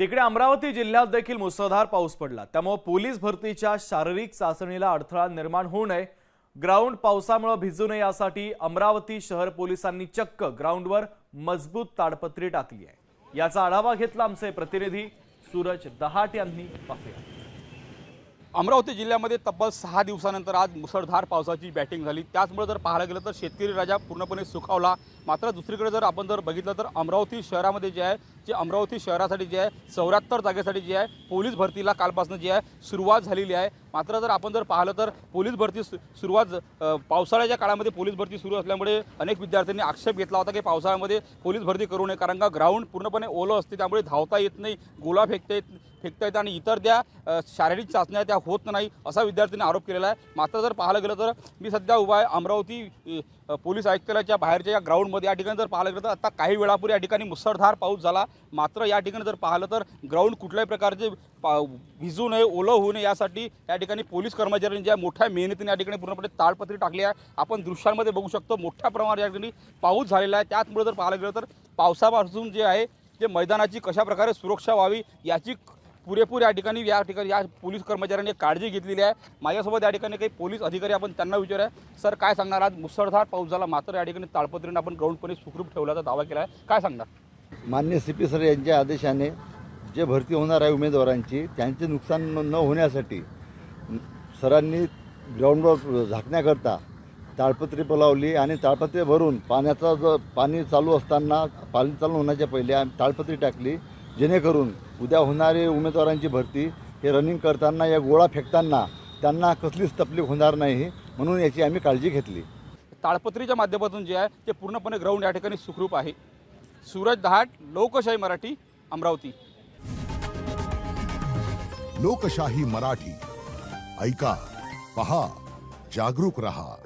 तिकडे अमरावती जिल्ह्यात देखील मुसळधार पाऊस पडला. त्यामुळे पोलीस भरतीच्या शारीरिक चाचणीला अडथळा निर्माण होऊ नये. ग्राउंड पावसामुळे भिजू नये यासाठी अमरावती शहर पोलिसांनी चक्क ग्राउंडवर मजबूत ताडपत्री टाकली आहे. याचा आढावा घेतला आमचे प्रतिनिधी सूरज दहाट यांनी पाहूया. अमरावती जिल्ह्यामध्ये तब्बल सहा दिवसानंतर आज मुसळधार पावसाची बॅटिंग झाली. त्याचमुळे जर पाहायला गेलं तर शेतकरी राजा पूर्णपणे सुखावला. मात्र दुसरीकडे जर आपण जर बघितलं तर अमरावती शहरामध्ये जे आहे जे अमरावती शहरासाठी जे आहे चौऱ्याहत्तर जागेसाठी जे आहे पोलीस भरतीला कालपासून जी आहे सुरुवात झालेली आहे. मात्र जर आपण जर पाहिलं तर पोलीस भरती सु- सुरुवात पावसाळ्याच्या काळामध्ये पोलीस भरती सुरू असल्यामुळे अनेक विद्यार्थ्यांनी आक्षेप घेतला होता की पावसाळ्यामध्ये पोलीस भरती करू नये कारण का ग्राउंड पूर्णपणे ओलं असते त्यामुळे धावता येत नाही गोला फेकता येत फेकता येतं आणि इतर त्या शारीरिक चाचण्या त्या होत नाही असा विद्यार्थ्यांनी आरोप केलेला आहे. मात्र जर पाहायला गेलं तर मी सध्या उभा आहे अमरावती पोलीस आयुक्तालयाच्या बाहेरच्या या ग्राउंडमध्ये या ठिकाणी जर पाहायला गेलं तर आता काही वेळापूर्वी या ठिकाणी मुसळधार पाऊस झाला. मात्र या ठिकाणी जर पाहिलं तर ग्राउंड कुठल्याही प्रकारचे पा भिजू नये ओलं होऊ नये यासाठी या ठिकाणी पोलीस कर्मचाऱ्यांनी ज्या मोठ्या मेहनतीने या ठिकाणी पूर्णपणे ताळपत्री टाकली आहे आपण दृश्यांमध्ये बघू शकतो मोठ्या प्रमाणात या ठिकाणी पाऊस झालेला आहे. त्याचमुळे जर पाहायला गेलं तर पावसापासून जे आहे ते मैदानाची कशा प्रकारे सुरक्षा व्हावी याची पुरेपूर या ठिकाणी या ठिकाणी या पोलीस कर्मचाऱ्यांनी काळजी घेतलेली आहे. माझ्यासोबत या ठिकाणी काही पोलीस अधिकारी आपण त्यांना विचारूया. सर काय सांगणार आज मुसळधार पाऊस झाला मात्र या ठिकाणी ताळपत्रीने आपण ग्राउंडपणे सुखरूप ठेवल्याचा दावा केला आहे. काय सांगणार? मान्य सी पी सर यांच्या आदेशाने जे भरती होणार आहे उमेदवारांची त्यांचे नुकसान न होण्यासाठी सरांनी ग्राउंडवर झाकण्याकरता ताळपत्री बोलावली आणि ताळपत्री भरून पाण्याचा जो पाणी चालू असताना पाणी चालू होण्याच्या पहिले आम्ही ताळपत्री टाकली जेणेकरून उद्या होणारी उमेदवारांची भरती हे रनिंग करताना या गोळा फेकताना त्यांना कसलीच तकलीफ होणार नाही म्हणून याची आम्ही काळजी घेतली. ताळपत्रीच्या माध्यमातून जे आहे ते पूर्णपणे ग्राउंड या ठिकाणी सुखरूप आहे. सूरज दहाट लोकशाही मराठी अमरावती. लोकशाही मराठी. ऐका पहा जागरूक रहा.